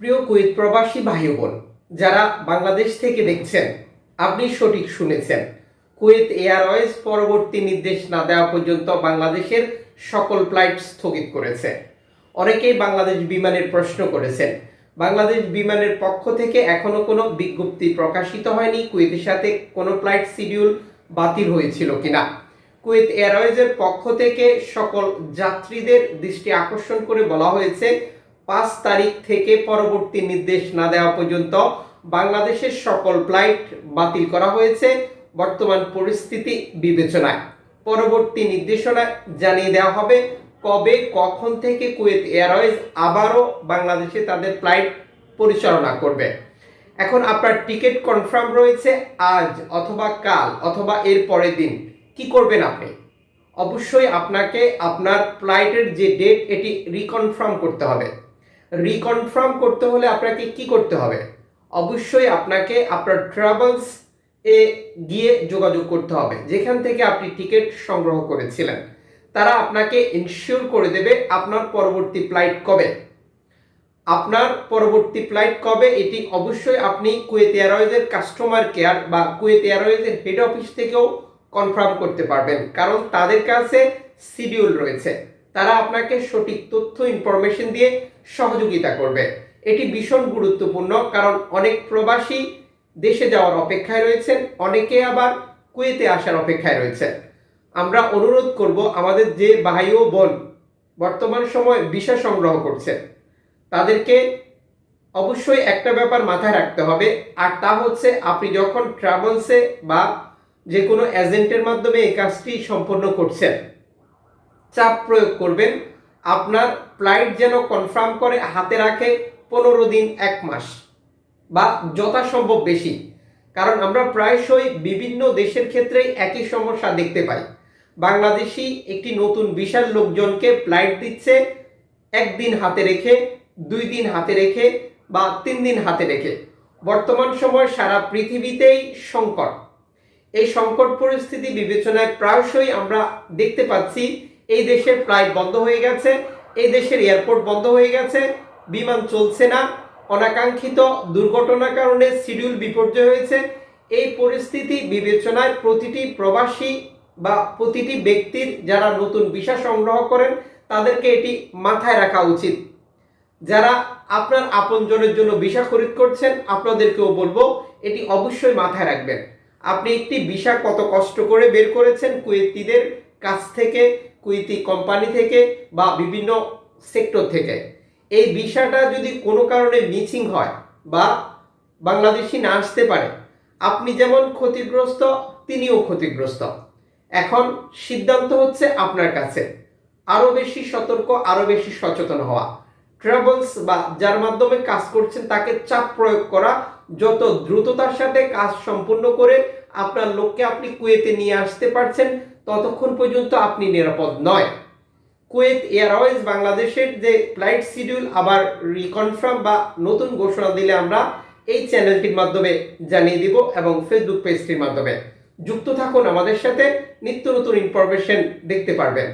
প্রিয় কুয়েত প্রবাসী ভাই বোন যারা বাংলাদেশ থেকে দেখছেন, আপনি সঠিক শুনেছেন। কুয়েত এয়ারওয়েজ পরবর্তী নির্দেশ না দেওয়া পর্যন্ত বাংলাদেশের সকল ফ্লাইট স্থগিত করেছে। অনেকেই বাংলাদেশ বিমানের প্রশ্ন করেছেন, বাংলাদেশ বিমানের পক্ষ থেকে এখনও কোনো বিজ্ঞপ্তি প্রকাশিত হয়নি কুয়েতের সাথে কোনো ফ্লাইট শিডিউল বাতিল হয়েছিল কিনা। কুয়েত এয়ারওয়েজের পক্ষ থেকে সকল যাত্রীদের দৃষ্টি আকর্ষণ করে বলা হয়েছে পাঁচ তারিখ থেকে পরবর্তী নির্দেশ না দেওয়া পর্যন্ত বাংলাদেশের সকল ফ্লাইট বাতিল করা হয়েছে। বর্তমান পরিস্থিতি বিবেচনায়। পরবর্তী নির্দেশনা জানিয়ে দেওয়া হবে কবে, কখন থেকে কুয়েত এয়ারওয়েজ আবারও বাংলাদেশে তাদের ফ্লাইট পরিচালনা করবে। এখন আপনার টিকিট কনফার্ম রয়েছে আজ অথবা কাল অথবা এর পরের দিন। কি করবেন আপনি? অবশ্যই আপনাকে আপনার ফ্লাইটের যে ডেট, এটি রিকনফার্ম করতে হবে। রিকনফার্ম করতে হলে আপনাকে কি করতে হবে? অবশ্যই আপনাকে আপনার ট্রাভেলস এ গিয়ে যোগাযোগ করতে হবে। যেখান থেকে আপনি টিকিট সংগ্রহ করেছিলেন। তারা আপনাকে ইনশিওর করে দেবে আপনার পরবর্তী ফ্লাইট কবে। আপনার পরবর্তী ফ্লাইট কবে, এটি অবশ্যই আপনি কুয়েত এয়ারওয়েজের কাস্টমার কেয়ার বা কুয়েত এয়ারওয়েজের হেড অফিস থেকেও কনফার্ম করতে পারবেন। কারণ তাদের কাছে শিডিউল রয়েছে। তারা আপনাকে সঠিক তথ্য ইনফরমেশন দিয়ে সহযোগিতা করবে। এটি ভীষণ গুরুত্বপূর্ণ কারণ অনেক প্রবাসী দেশে যাওয়ার অপেক্ষায় রয়েছেন, অনেকে আবার কুয়েতে আসার অপেক্ষায় রয়েছেন। আমরা অনুরোধ করব আমাদের যে ভাই ও বোন বর্তমান সময় ভিসা সংগ্রহ করছেন তাদেরকে অবশ্যই একটা ব্যাপার মাথায় রাখতে হবে, আর তা হচ্ছে আপনি যখন ট্রাভেলসে বা যে কোনো এজেন্টের মাধ্যমে এই কাজটি সম্পন্ন করছেন, চাপ প্রয়োগ করবেন আপনার ফ্লাইট যেন কনফার্ম করে হাতে রাখে পনেরো দিন, এক মাস বা যথাসম্ভব বেশি। কারণ আমরা প্রায়শই বিভিন্ন দেশের ক্ষেত্রে একই সমস্যা দেখতে পাই। বাংলাদেশি একটি নতুন বিশাল লোকজনকে ফ্লাইট দিচ্ছে, একদিন হাতে রেখে, দুই দিন হাতে রেখে বা তিন দিন হাতে রেখে। বর্তমান সময় সারা পৃথিবীতেই সংকট। এই সংকট পরিস্থিতি বিবেচনায় প্রায়শই আমরা দেখতে পাচ্ছি এই দেশের ফ্লাইট বন্ধ হয়ে গেছে, এই দেশের এয়ারপোর্ট বন্ধ হয়ে গেছে, বিমান চলছে না। অনাকাঙ্ক্ষিত দুর্ঘটনার কারণে শিডিউল বিপর্যয় হয়েছে। এই পরিস্থিতি বিবেচনায় প্রতিটি প্রবাসী বা প্রতিটি ব্যক্তির যারা নতুন ভিসা সংগ্রহ করেন, তাদেরকে এটি মাথায় রাখা উচিত। যারা আপনার আপনজনের জন্য ভিসা খরিদ করছেন, আপনাদেরকেও বলব, এটি অবশ্যই মাথায় রাখবেন। আপনি একটি ভিসা কত কষ্ট করে বের করেছেন কুয়েতিদের কাছ থেকে কুয়েতি কোম্পানি থেকে বা বিভিন্ন সেক্টর থেকে। এই ভিসাটা যদি কোনো কারণে মিসিং হয় বা বাংলাদেশি না আসতে পারে, আপনি যেমন ক্ষতিগ্রস্ত, তিনিও ক্ষতিগ্রস্ত। এখন সিদ্ধান্ত হচ্ছে আপনার কাছে। আরও বেশি সতর্ক আরও বেশি সচেতন হওয়া। ট্রাভেলস বা যার মাধ্যমে কাজ করছেন, তাকে চাপ প্রয়োগ করা, যত দ্রুততার সাথে কাজ সম্পূর্ণ করে আপনার লোককে আপনি কুয়েতে নিয়ে আসতে পারছেন ততক্ষণ পর্যন্ত আপনি নিরাপদ নয়। কুয়েত এয়ারওয়েজ বাংলাদেশের যে ফ্লাইট শিডিউল আবার রিকনফার্ম বা নতুন ঘোষণা দিলে আমরা এই চ্যানেলটির মাধ্যমে জানিয়ে দিব এবং ফেসবুক পেজটির মাধ্যমে। যুক্ত থাকুন আমাদের সাথে, নিত্য নতুন ইনফরমেশন দেখতে পারবেন।